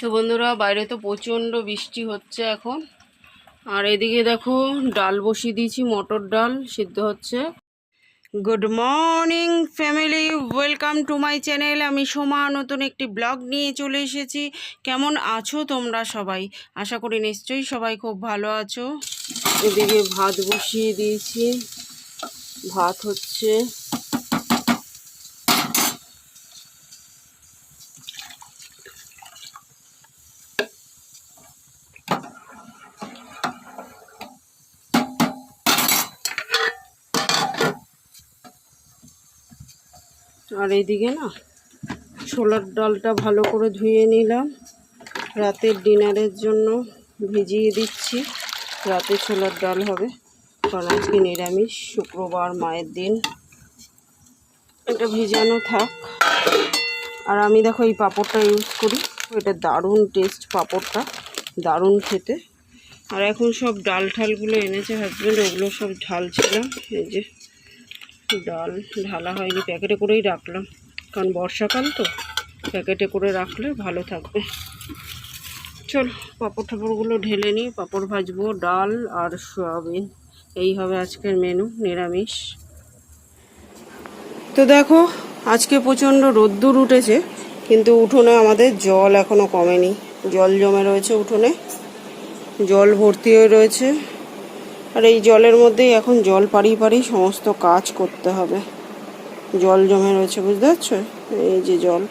তো বন্ধুরা, বাইরে তো প্রচণ্ড বৃষ্টি হচ্ছে এখন। আর এদিকে দেখো, ডাল বসিয়ে দিয়েছি, মটর ডাল সিদ্ধ হচ্ছে। Good morning family welcome to my channel আমি সোমা, নতুন একটি ব্লগ নিয়ে চলে এসেছি। কেমন আছো তোমরা সবাই? আশা করি নিশ্চয়ই সবাই খুব ভালো আছো। এদিকে ভাত বসিয়ে দিয়েছি। ভাত হচ্ছে আর এইদিকে না ছোলার ডালটা ভালো করে ধুয়ে নিলাম। রাতের ডিনারের জন্য ভিজিয়ে দিচ্ছি। রাতে ছোলার ডাল হবে, কারণ আজকে নিরামিষ, শুক্রবার, মায়ের দিন। এটা ভিজানো থাক। আর আমি দেখো এই পাঁপড়টা ইউজ করি। এটা দারুণ টেস্ট পাঁপড়টা, দারুণ খেতে। আর এখন সব ডাল ঠালগুলো এনেছে হাজব্যান্ড ওগুলো সব ঢালছিলাম। এই যে ডাল ঢালা হয়নি, প্যাকেটে করেই রাখলাম। কারণ বর্ষাকাল তো, প্যাকেটে করে রাখলে ভালো থাকবে। চল, পাঁপড় ঠাপড়গুলো ঢেলে নিই, পাঁপড় ভাজবো, ডাল আর সয়াবিন। এই হবে আজকের মেনু নিরামিষ। তো দেখো, আজকে প্রচণ্ড রোদ্দুর উঠেছে, কিন্তু উঠোনে আমাদের জল এখনও কমেনি। জল জমে রয়েছে উঠোনে, জল ভর্তি হয়ে রয়েছে। আর এই জলের মধ্যেই এখন জল পাড়িয়ে পাড়িয়ে সমস্ত কাজ করতে হবে। জল জমে রয়েছে, বুঝতে পারছ? এই যে জল।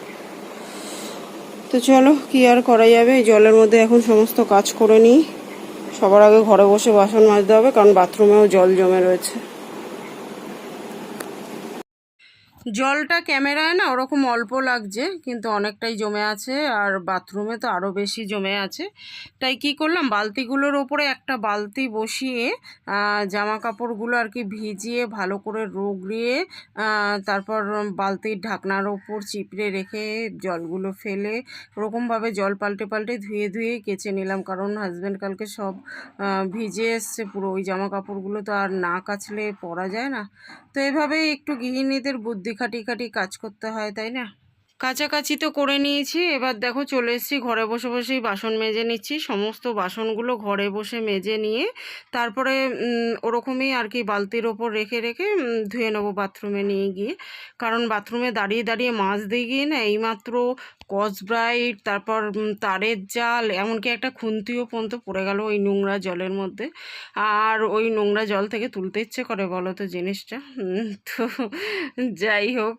তো চলো, কি আর করা যাবে? এই জলের মধ্যে এখন সমস্ত কাজ করে নিই। সবার আগে ঘরে বসে বাসন মাজতে হবে, কারণ বাথরুমেও জল জমে রয়েছে। জলটা ক্যামেরায় না ওরকম অল্প লাগছে, কিন্তু অনেকটাই জমে আছে আর বাথরুমে তো আরও বেশি জমে আছে। তাই কি করলাম, বালতিগুলোর ওপরে একটা বালতি বসিয়ে জামা কাপড়গুলো আর কি ভিজিয়ে ভালো করে রোগড়িয়ে তারপর বালতির ঢাকনার ওপর চিপড়ে রেখে জলগুলো ফেলে ওরকমভাবে জল পাল্টে পাল্টে ধুয়ে ধুয়ে কেচে নিলাম। কারণ হাজব্যান্ড কালকে সব ভিজে এসছে পুরো, ওই জামা কাপড়গুলো তো আর না কাচলে পরা যায় না। তো এভাবেই একটু গৃহিণীদের বুদ্ধি খাটি খাটি কাজ করতে হয়, তাই না? কাছাকাছি তো করে নিয়েছি, এবার দেখো চলে এসেছি, ঘরে বসে বসেই বাসন মেজে নিচ্ছি, সমস্ত বাসনগুলো ঘরে বসে মেজে নিয়ে তারপরে ওরকমই আর কি বালতির ওপর রেখে রেখে ধুয়ে নেব বাথরুমে নিয়ে গিয়ে। কারণ বাথরুমে দাঁড়িয়ে দাঁড়িয়ে মাছ দিয়ে গিয়ে না, এইমাত্র কসব্রাইট, তারপর তারের জাল, এমনকি একটা খুন্তিও পর্যন্ত পড়ে গেল ওই নোংরা জলের মধ্যে। আর ওই নোংরা জল থেকে তুলতে ইচ্ছে করে বলো তো জিনিসটা? তো যাই হোক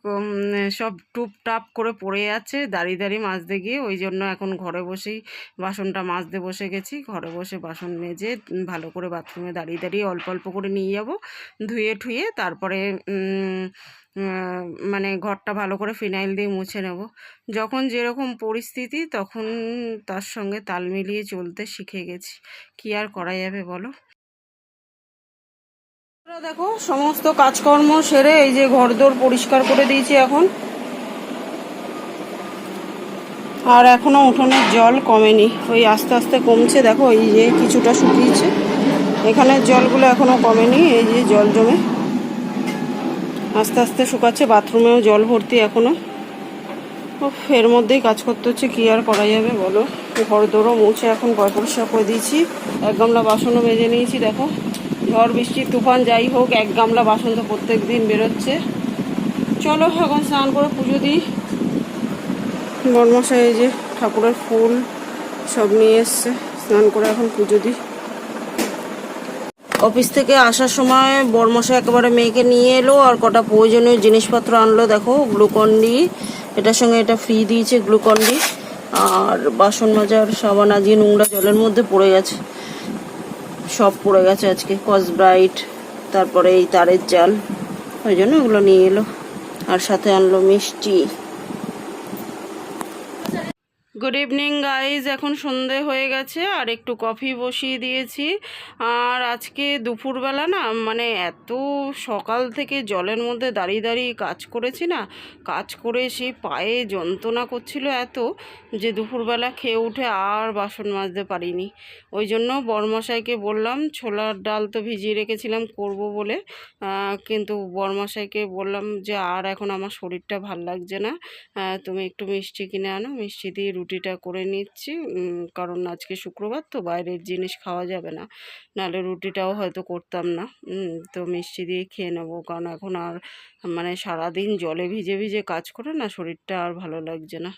সব টুপটাপ করে পড়ে আছে, দাঁড়িয়ে দাঁড়িয়ে মাজতে গিয়ে। ওই জন্য এখন ঘরে বসেই বাসনটা মাজতে বসে গেছি। ঘরে বসে বাসন মেজে ভালো করে বাথরুমে দাঁড়িয়ে দাঁড়িয়ে অল্প অল্প করে নিয়ে যাব। ধুয়ে ঠুয়ে তারপরে মানে ঘরটা ভালো করে ফিনাইল দিয়ে মুছে নেব। যখন যেরকম পরিস্থিতি, তখন তার সঙ্গে তাল মিলিয়ে চলতে শিখে গেছি। কি আর করা যাবে বলো? দেখো, সমস্ত কাজকর্ম সেরে এই যে ঘরদোর পরিষ্কার করে দিয়েছি এখন। আর এখনও উঠোনের জল কমেনি। ওই আস্তে আস্তে কমছে। দেখো, এই যে কিছুটা শুকিয়েছে। এখানের জলগুলো এখনও কমেনি, এই যে জল জমে। আস্তে আস্তে শুকাচ্ছে বাথরুমেও জল ভর্তি এখনও। উফ, এর মধ্যেই কাজ করতে হচ্ছে কি আর করা যাবে বলো? ঘর দৌড়ো মুছে এখন পয় পরিষ্কার করে দিয়েছি। এক গামলা বাসনও মেজে নিয়েছি দেখো। ঝড় বৃষ্টি তুফান যাই হোক এক গামলা বাসন তো প্রত্যেক দিন বেরোচ্ছে। চলো এখন স্নান করে পুজো দিই। বনমশাই এই যে ঠাকুরের ফুল সব নিয়ে এসছে স্নান করে এখন পুজো দিই। অফিস থেকে আসার সময় বর্মশা একেবারে মেয়েকে নিয়ে এলো আর কটা প্রয়োজনীয় জিনিসপত্র আনলো। দেখো, গ্লুকন ডি, এটার সঙ্গে এটা ফ্রি দিয়েছে গ্লুকন ডি, আর বাসন মাজার, সাবান আজিয়ে নোংরা জলের মধ্যে পড়ে গেছে। সব পড়ে গেছে আজকে কসব্রাইট তারপরে এই তারের জাল, ওই জন্য ওগুলো নিয়ে এলো। আর সাথে আনলো মিষ্টি। গুড ইভিনিং গাইজ এখন সন্ধে হয়ে গেছে, আর একটু কফি বসিয়ে দিয়েছি। আর আজকে দুপুরবেলা না মানে এত সকাল থেকে জলের মধ্যে দাঁড়িয়ে দাঁড়িয়ে কাজ করেছি না, কাজ করে সেই পায়ে যন্ত্রণা করছিল এত যে দুপুরবেলা খেয়ে উঠে আর বাসন মাজতে পারিনি। ওই জন্য বরমশাইকে বললাম, ছোলার ডাল তো ভিজিয়ে রেখেছিলাম, করব বলে। কিন্তু বরমশাইকে বললাম যে, আর এখন আমার শরীরটা ভালো লাগছে না। তুমি একটু মিষ্টি কিনে আনো, মিষ্টি দিয়ে রুটিটা করে নিচ্ছি। কারণ আজকে শুক্রবার তো বাইরের জিনিস খাওয়া যাবে না। নাহলে রুটিটাও হয়তো করতাম না। তো মিষ্টি দিয়ে খেয়ে নেব। কারণ এখন আর মানে সারাদিন জলে ভিজে ভিজে কাজ করে না, শরীরটা আর ভালো লাগছে না।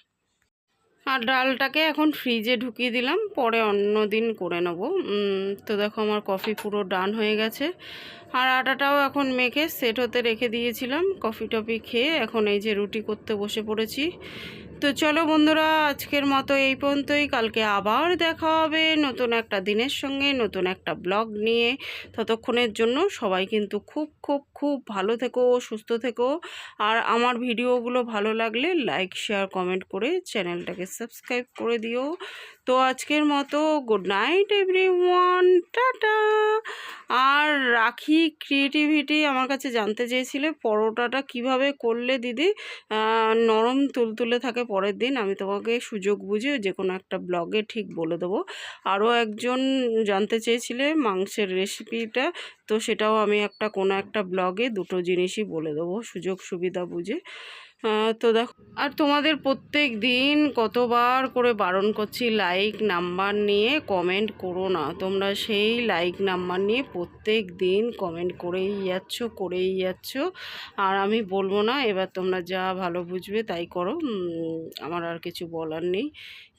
আর ডালটাকে এখন ফ্রিজে ঢুকিয়ে দিলাম। পরে অন্য দিন করে নেব। তো দেখো আমার কফি পুরো ডান হয়ে গেছে। আর আটাটাও এখন মেখে সেট হতে রেখে দিয়েছিলাম। কফি টফি খেয়ে এখন এই যে রুটি করতে বসে পড়েছি। তো চলো বন্ধুরা, আজকের মতো এই পর্যন্তই। কালকে আবার দেখা হবে নতুন একটা দিনের সঙ্গে, নতুন একটা ব্লগ নিয়ে। ততক্ষণের জন্য সবাই কিন্তু খুব খুব খুব ভালো থেকো, সুস্থ থেকো। আর আমার ভিডিওগুলো ভালো লাগলে লাইক শেয়ার কমেন্ট করে চ্যানেলটাকে সাবস্ক্রাইব করে দিও। তো আজকের মতো good night everyone tata. আর রাখি ক্রিয়েটিভিটি আমার কাছে জানতে চেয়েছিলে, পরোটাটা কীভাবে করলে দিদি নরম তুলতুলে থাকে পরের দিন, আমি তোমাকে সুযোগ বুঝে যে কোনো একটা ব্লগে ঠিক বলে দেবো। আরও একজন জানতে চেয়েছিলে মাংসের রেসিপিটা তো সেটাও আমি একটা কোনো একটা ব্লগে দুটো জিনিসই বলে দেবো, সুযোগ সুবিধা বুঝে। তো দেখো, আর তোমাদের প্রত্যেক দিন কতবার করে বারণ করছি লাইক নাম্বার নিয়ে কমেন্ট করো না। তোমরা সেই লাইক নাম্বার নিয়ে প্রত্যেক দিন কমেন্ট করেই যাচ্ছ করেই যাচ্ছ। আর আমি বলব না, এবার তোমরা যা ভালো বুঝবে তাই করো। আমার আর কিছু বলার নেই।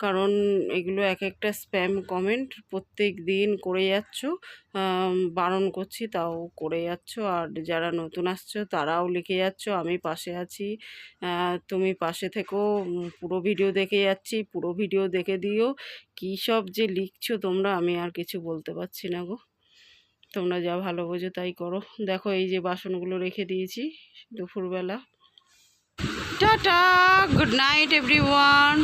কারণ এগুলো এক একটা স্প্যাম কমেন্ট প্রত্যেক দিন করে যাচ্ছ। বারণ করছি, তাও করে যাচ্ছ। আর যারা নতুন আসছো, তারাও লিখে যাচ্ছ, আমি পাশে আছি। তুমি পাশে থেকেও পুরো ভিডিও দেখে যাচ্ছি, পুরো ভিডিও দেখে দিও। কী সব যে লিখছো তোমরা, আমি আর কিছু বলতে পারছি না গো। তোমরা যা ভালো বোঝো তাই করো। দেখো, এই যে বাসনগুলো রেখে দিয়েছি দুপুরবেলা। Tata, good night, everyone.